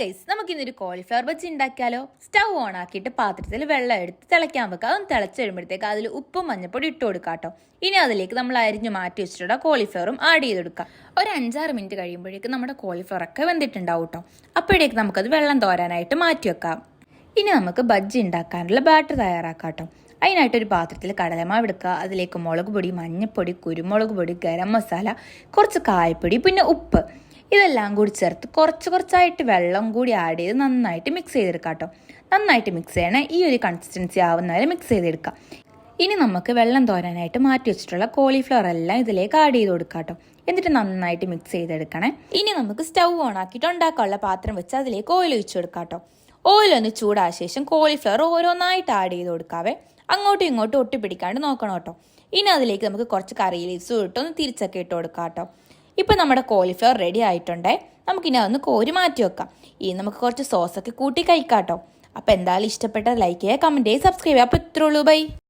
Guys നമുക്ക് ഇന്നൊരു cauliflower bajji ഉണ്ടാക്കിയാലോ സ്റ്റൗ ഓൺ ആക്കിയിട്ട് പാത്രത്തിൽ വെള്ളം എടുത്ത് തിളയ്ക്കാൻ വെക്കുക. അതൊന്ന് തിളച്ച് വരുമ്പോഴത്തേക്ക് അതിൽ ഉപ്പും മഞ്ഞപ്പൊടി ഇട്ട് കൊടുക്കുക കേട്ടോ. ഇനി അതിലേക്ക് നമ്മൾ അരിഞ്ഞു മാറ്റി വെച്ചിട്ടുള്ള കോളിഫ്ലവറും ആഡ് ചെയ്ത് കൊടുക്കുക ഒരു അഞ്ചാറ് മിനിറ്റ് കഴിയുമ്പോഴേക്കും നമ്മുടെ കോളിഫ്ലവർ ഒക്കെ വെന്തിട്ടുണ്ടാവും കേട്ടോ. അപ്പോഴേക്ക് നമുക്കത് വെള്ളം തോരാനായിട്ട് മാറ്റി വെക്കാം. ഇനി നമുക്ക് ബജ്ജി ഉണ്ടാക്കാനുള്ള ബാറ്റർ തയ്യാറാക്കാം കേട്ടോ. അതിനായിട്ടൊരു പാത്രത്തിൽ കടലമാവ് എടുക്കുക. അതിലേക്ക് മുളക് പൊടി മഞ്ഞൾപ്പൊടി കുരുമുളക് പൊടി ഗരം മസാല കുറച്ച് കായപ്പൊടി പിന്നെ ഉപ്പ്. ഇതെല്ലാം കൂടി ചേർത്ത് കുറച്ച് കുറച്ചായിട്ട് വെള്ളം കൂടി ആഡ് ചെയ്ത് നന്നായിട്ട് മിക്സ് ചെയ്തെടുക്കാം കേട്ടോ നന്നായിട്ട് മിക്സ് ചെയ്യണേ ഈ ഒരു കൺസിസ്റ്റൻസി ആവുന്ന വരെ മിക്സ് ചെയ്തെടുക്കാം. ഇനി നമുക്ക് വെള്ളം തോരാനായിട്ട് മാറ്റി വെച്ചിട്ടുള്ള കോളിഫ്ലവർ എല്ലാം ഇതിലേക്ക് ആഡ് ചെയ്ത് കൊടുക്കാം കേട്ടോ എന്നിട്ട് നന്നായിട്ട് മിക്സ് ചെയ്തെടുക്കണേ. ഇനി നമുക്ക് സ്റ്റൗ ഓൺ ആക്കിയിട്ട് ഉണ്ടാക്കാനുള്ള പാത്രം വെച്ച് അതിലേക്ക് ഓയിൽ ഒഴിച്ചു കൊടുക്കാം കേട്ടോ ഓയിൽ ഒന്ന് ചൂടായ ശേഷം കോളിഫ്ലവർ ഓരോന്നായിട്ട് ആഡ് ചെയ്ത് കൊടുക്കാവേ. അങ്ങോട്ടും ഇങ്ങോട്ടും ഒട്ടിപ്പിടിക്കാണ്ട് നോക്കണം കേട്ടോ ഇനി അതിലേക്ക് നമുക്ക് കുറച്ച് കറി ലീവ്സും ഇട്ടൊന്ന് തിരിച്ചൊക്കെ ഇട്ട് കൊടുക്കാം കേട്ടോ ഇപ്പം നമ്മുടെ കോളിഫ്ലവർ റെഡി ആയിട്ടുണ്ടേ. നമുക്കിനി അതൊന്ന് കോരി മാറ്റി വെക്കാം. ഇനി നമുക്ക് കുറച്ച് സോസൊക്കെ കൂട്ടി കഴിക്കാം കേട്ടോ അപ്പോൾ എന്തായാലും ഇഷ്ടപ്പെട്ട ലൈക്ക് ചെയ്യുക കമന്റ് ചെയ്യുക സബ്സ്ക്രൈബ് ചെയ്യുക. അപ്പോൾ ഇത്രയുള്ളൂ ബൈ